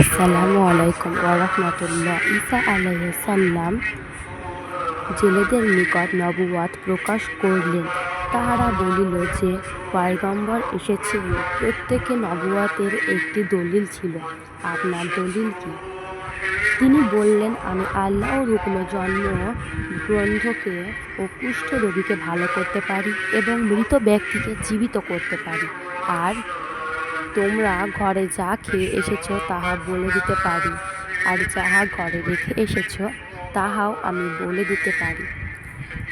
আসসালামু আলাইকুম ওরহমতুল্লাহ ঈসা আলাইসাল্লাম জেলেদের নিকট নবুয়াত প্রকাশ করলেন। তাহারা বলিল যে, পয়গম্বর এসেছেন। প্রত্যেকে নবুয়াতের একটি দলিল ছিল। আপনার দলিল কি? তিনি বললেন, আমি আল্লাহর হুকুমে জন্ম গ্রন্থকে ও কুষ্ঠ রোগীকে ভালো করতে পারি এবং মৃত ব্যক্তিকে জীবিত করতে পারি। আর তোমরা ঘরে যা খেয়ে এসেছ, তাহা বলে দিতে পারি। আর যাহা ঘরে রেখে এসেছ, তাহাও আমি বলে দিতে পারি।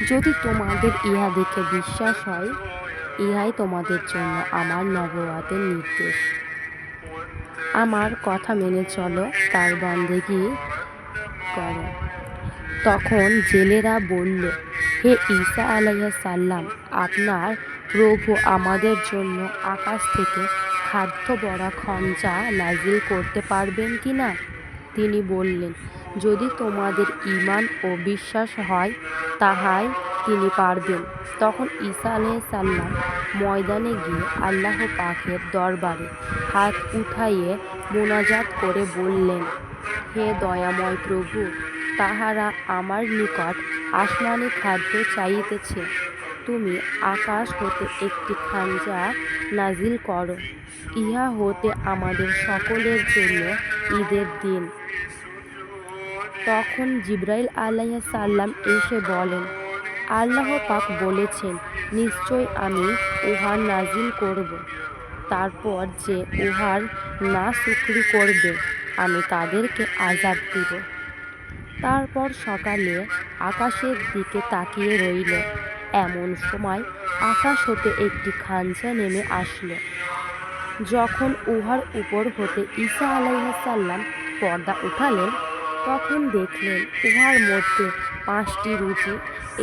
যদি তোমাদের ইহা দেখে বিশ্বাস হয়, ইহাই তোমাদের জন্য আমার নবরাতের নির্দেশ। আমার কথা মেনে চলো, তার বন্দেগি করো। তখন জেলেরা বলল, হে ঈসা আলাইহিস সাল্লাম আপনার প্রভু আমাদের জন্য আকাশ থেকে খাদ্য বড়া খঞ্চা নাজিল করতে পারবেন কি না? তিনি বললেন, যদি তোমাদের ঈমান ও বিশ্বাস হয়, তাহাই তিনি পারবেন। তখন ঈসা আলাইহিস সাল্লাম ময়দানে গিয়ে আল্লাহ পাকের দরবারে হাত উঠাইয়ে মোনাজাত করে বললেন, হে দয়াময় প্রভু, তাহারা আমার নিকট আসমানি খাদ্য চাইতেছে। তুমি আকাশ হতে একটি খাঞ্জা নাজিল করো। ইহা হতে আমাদের সকলের জন্য ঈদের দিন। তখন জিব্রাইল আলাইহিস সাল্লাম এসে বলেন, আল্লাহ পাক বলেছেন, নিশ্চয় আমি উহার নাজিল করব। তারপর যে উহার না শুকরি করবে, আমি তাদেরকে আজাদ দিব। তারপর সকালে আকাশের দিকে তাকিয়ে রইল। এমন সময় আকাশ হতে একটি খাঞ্চা নেমে আসলো। যখন উহার উপর হতে ঈসা আলাইসাল্লাম পর্দা উঠালেন, তখন দেখলেন উহার মধ্যে পাঁচটি রুটি,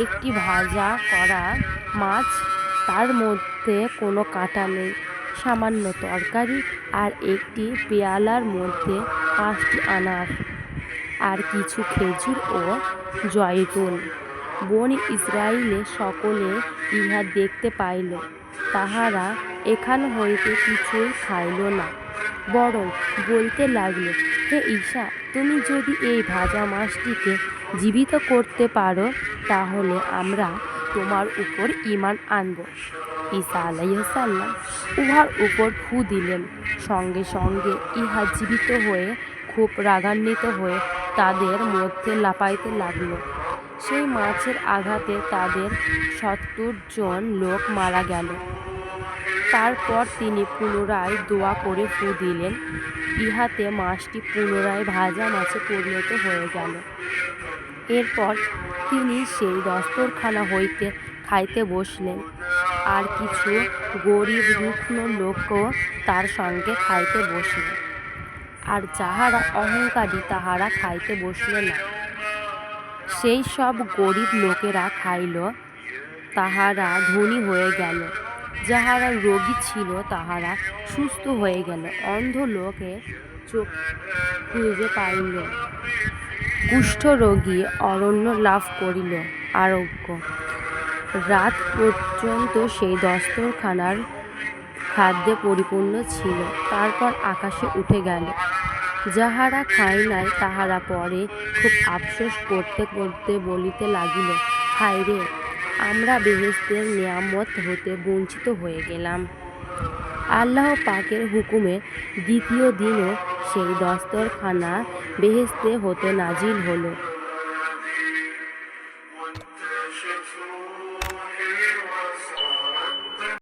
একটি ভাজা করা মাছ, তার মধ্যে কোনো কাঁটা নেই, সামান্য তরকারি আর একটি পেয়ালার মধ্যে পাঁচটি আনার, আর কিছু খেজুর ও জয়তুন বনি ইসরায়েলে সকলে ইহা দেখতে পাইল। তাহারা এখান হইতে কিছুই খাইল না। বরং বলতে লাগল, হে ঈশা, তুমি যদি এই ভাজা মাছটিকে জীবিত করতে পারো, তাহলে আমরা তোমার উপর ইমান আনব। ঈসা আলাইসাল্লাম উহার উপর ফু দিলেন। সঙ্গে সঙ্গে ইহা জীবিত হয়ে খুব রাগান্বিত হয়ে তাদের মধ্যে লাপাইতে লাগল। সেই মাছের আঘাতে তাদের সত্তর জন লোক মারা গেল। তারপর তিনি পুনরায় দোয়া করে ফু দিলেন। ইহাতে মাছটি পুনরায় ভাজা মাছে পরিণত হয়ে গেল। এরপর তিনি সেই দস্তরখানা হইতে খাইতে বসলেন। আর কিছু গরিব রুগ্ন লোকও তার সঙ্গে খাইতে বসলেন। আর যাহারা অহংকারী তাহারা খাইতে বসল না। সেই সব গরিব লোকেরা খাইল, তাহারা ধনী হয়ে গেল। যাহারা রোগী ছিল, তাহারা সুস্থ হয়ে গেল। অন্ধ লোকে চোখ খুঁজে পাইল। কুষ্ঠরোগী অরণ্য লাভ করিল, আরোগ্য। রাত পর্যন্ত সেই দস্তরখানার খাদ্যে পরিপূর্ণ ছিল। তারপর আকাশে উঠে গেল। যাহারা খায় নাই, তাহারা পরে খুব আফসোস করতে করতে বলিতে লাগিল, হায় রে, আমরা বেহেস্তের নিয়ামত হতে বঞ্চিত হয়ে গেলাম। আল্লাহ পাকের হুকুমে দ্বিতীয় দিনও সেই দস্তরখানা বেহেস্তে হতে নাজিল হলো।